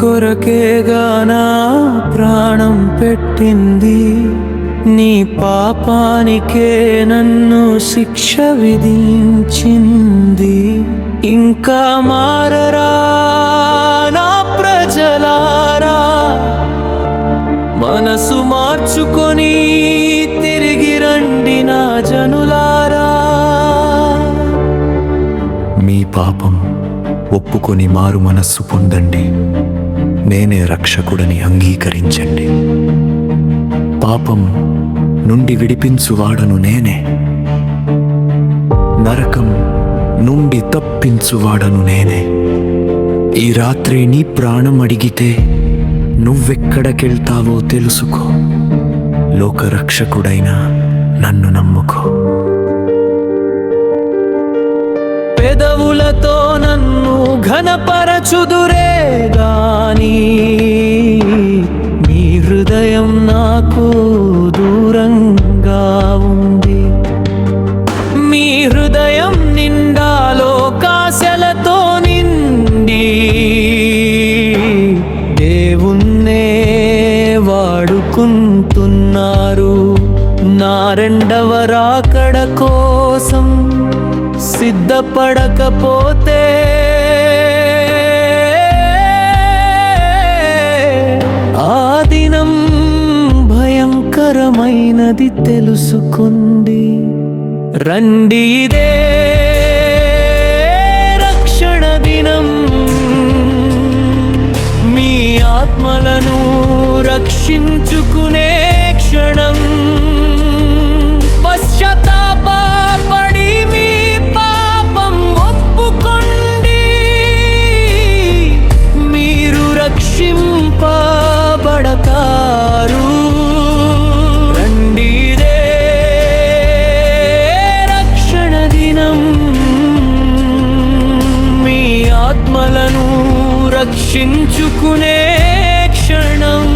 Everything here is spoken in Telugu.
కొరకేగా నా ప్రాణం పెట్టింది. నీ పాపానికే నన్ను శిక్ష విధించింది. ఇంకా మారరా నా ప్రజలారా. మనసు మార్చుకొని తిరిగి రండి నా జనులారా. మీ పాపం ఒప్పుకొని మారు మనస్సు పొందండి. నేనే రక్షకుడని అంగీకరించండి. పాపం నుండి విడిపించువాడను నేనే. నరకం నుండి తప్పించువాడను నేనే. ఈ రాత్రి నీ ప్రాణం అడిగితే నువ్వెక్కడికెళ్తావో తెలుసుకో. లోకరక్షకుడైన నన్ను నమ్ముకో. పెదవులతో నన్ను ఘనపరచుదురే. హృదయం నాకు దూరంగా ఉంది. మీ హృదయం నిండా లోకాశలతో నిండి. దేవున్నే వాడుకుంటున్నారు. నా రెండవ రాకడ కోసం సిద్ధపడకపోతే భయంకరమైనది తెలుసుకుంది. రండి ఇదే రక్షణ దినం. మీ ఆత్మలను రక్షించుకునే క్షణం. ఆత్మలను రక్షించుకునే క్షణం.